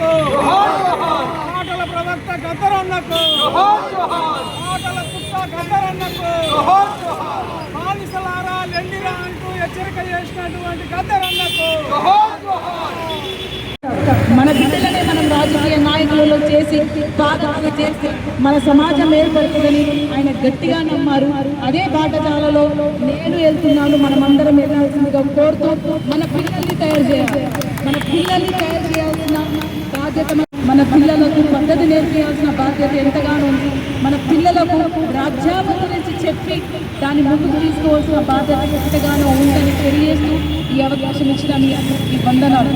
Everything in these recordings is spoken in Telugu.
గద్దరన్నకు మాటల ప్రవక్త గద్దరన్నకు. మాటల పుట్ట గద్దరన్నకు. బానిసలారా లెండిరా అంటూ హెచ్చరిక చేసినటువంటి గద్దరన్నకు. మన బిడ్డలనే మనం రాజకీయ నాయకులలో చేసి పాదాలు చేసి మన సమాజం ఏర్పడుతుందని ఆయన గట్టిగా నమ్మారు. అదే బాటజాలలో నేను వెళ్తున్నాను మనమందరం వెళ్ళాల్సిందిగా కోరుతూ మన పిల్లల్ని తయారు చేయాలి. మన పిల్లల్ని తయారు చేయాల్సిన బాధ్యత మన- పిల్లలకు పద్ధతి నేర్పించాల్సిన బాధ్యత ఎంతగానో ఉంది. మన పిల్లలకు రాజ్యాంగం గురించి చెప్పి దాన్ని ముందుకు తీసుకోవాల్సిన బాధ్యత ఎంతగానో ఉందని తెలియజేస్తూ ఈ అవకాశం ఇచ్చిన మీ అందరికీ వందనాలు.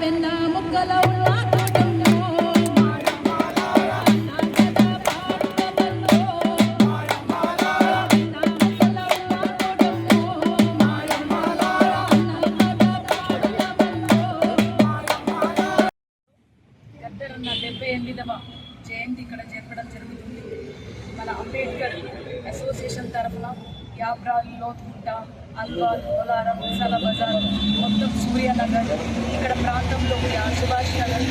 ఆవెన్న ముక్కల ఉల్లాటంలో డెబ్బై ఎనిమిదవ జయంతి ఇక్కడ జరపడం జరుగుతుంది. మన అంబేద్కర్ అసోసియేషన్ తరఫున యాబ్రాల్ లోతుకుంట అల్వాల్ పోలారం విశాల బజార్ మొత్తం సూర్యనగర్ ఇక్కడ ప్రాంతంలో సుభాష్ నగర్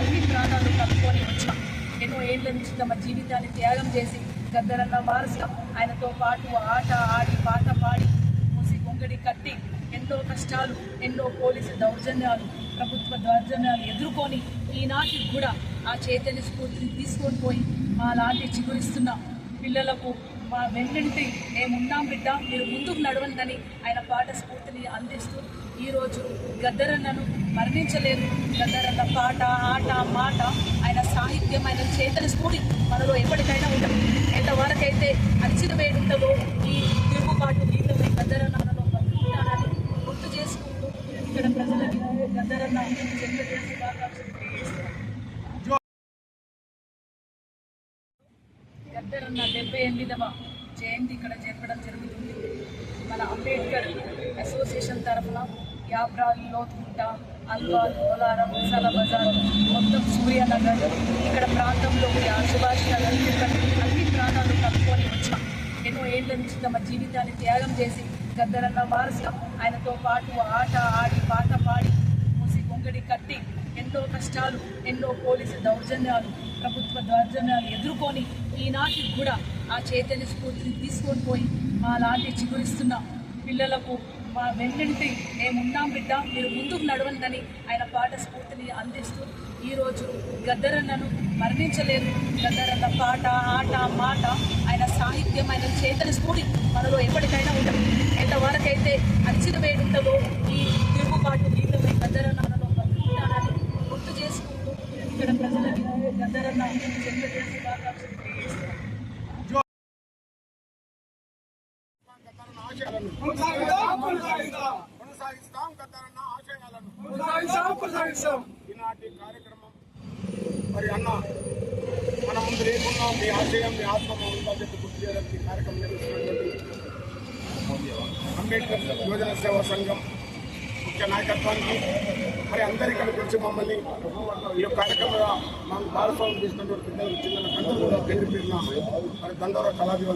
అన్ని ప్రాంతాలు కలుపుకొని వచ్చాం. ఎన్నో ఏళ్ళ నుంచి తమ జీవితాన్ని త్యాగం చేసి గద్దరన్న వారసుగా ఆయనతో పాటు ఆట ఆడి పాట పాడి మూసి గొంగడి కట్టి ఎన్నో కష్టాలు ఎన్నో పోలీసు దౌర్జన్యాలు ప్రభుత్వ దౌర్జన్యాలు ఎదుర్కొని ఈనాటికి కూడా ఆ చైతన్య స్ఫూర్తిని తీసుకొని పోయి మా లాంటి చిగురిస్తున్న పిల్లలకు మా వెన్నంటి మేమున్నాం బిడ్డ మీరు ముందుకు నడవండి ఆయన పాట స్ఫూర్తిని అందిస్తూ ఈరోజు గద్దరన్నను మరణించలేరు. గద్దరన్న పాట ఆట మాట ఆయన సాహిత్యం ఆయన చేతన స్ఫూర్తి మనలో ఎప్పటికైనా ఉంటుంది. ఎంతవరకైతే అరిచిన వేడి ఉంటుందో ఈ తిరుగుబాటు గీతమై గద్దరన్న మనలో బతుకుతాడని గుర్తు చేసుకుంటూ ఇక్కడ ప్రజలకి గద్దరన్న జన్మదిన శుభాకాంక్షలు అంబేద్కర్ గద్దరన్న డెబ్బై ఎనిమిదవ జయంతి ఇక్కడ జరపడం జరుగుతుంది. మన అంబేద్కర్ అసోసియేషన్ తరఫున యాబ్రాల్ లోతుకుంట అల్వాల్ పోలారం విశాల బజార్ మొత్తం సూర్యనగర్ ఇక్కడ ప్రాంతంలో ఆ సుభాష్ నగర్ ఇక్కడ అన్ని ప్రాంతాలు కలుపుకొని వచ్చాం ఎన్నో ఏళ్ళ నుంచి తమ జీవితాన్ని త్యాగం చేసి గద్దరన్న వారసుగా ఆయనతో పాటు ఆట ఆడి పాట పాడి మూసి కొంగడి కట్టి ఎన్నో కష్టాలు ఎన్నో పోలీసు దౌర్జన్యాలు ప్రభుత్వ దౌర్జన్యాలు ఎదుర్కొని ఈనాటికి కూడా ఆ చైతన్య స్ఫూర్తిని తీసుకొని పోయి మా లాంటి చిగురిస్తున్న పిల్లలకు మా వెన్నంటి మేమున్నాం బిడ్డ మీరు ముందుకు నడవండి ఆయన పాట స్ఫూర్తిని అందిస్తూ ఈరోజు గద్దరన్నను మరణించలేదు గద్దరన్న పాట ఆట మాట ఆయన సాహిత్యం ఆయన చైతన్య స్ఫూర్తి మనలో ఎప్పటికైనా ఉంటుంది. ఎంతవరకైతే అచ్చిన వేడి ఉంటుందో ఈ తిరుగుబాటు గీతమే గద్దరన్న మనలో గుర్తు చేసుకుంటూ ఇక్కడ ప్రజలకి గద్దరన్న జన్మదిన కొనసాగిద్దాం కొనసాగిస్తాం ఆశయాలను ఈనాటి కార్యక్రమం మరి అన్న మన ముందు లేకుండా మీ ఆశయం మీ ఆత్మ ఉందా చెప్పి గుర్తు చేయడానికి కార్యక్రమం నిర్వహిస్తున్నటువంటి అంబేద్కర్ యువజన సేవా సంఘం ముఖ్య నాయకత్వానికి మరి అందరి ఇక్కడ మమ్మల్ని ఈ యొక్క కార్యక్రమంలో మనం భాగస్వామ్యం చేసినటువంటి పెద్దలకు చిన్న అందరూ కూడా పేరు పేరున మరి దండోర కళాభివందనం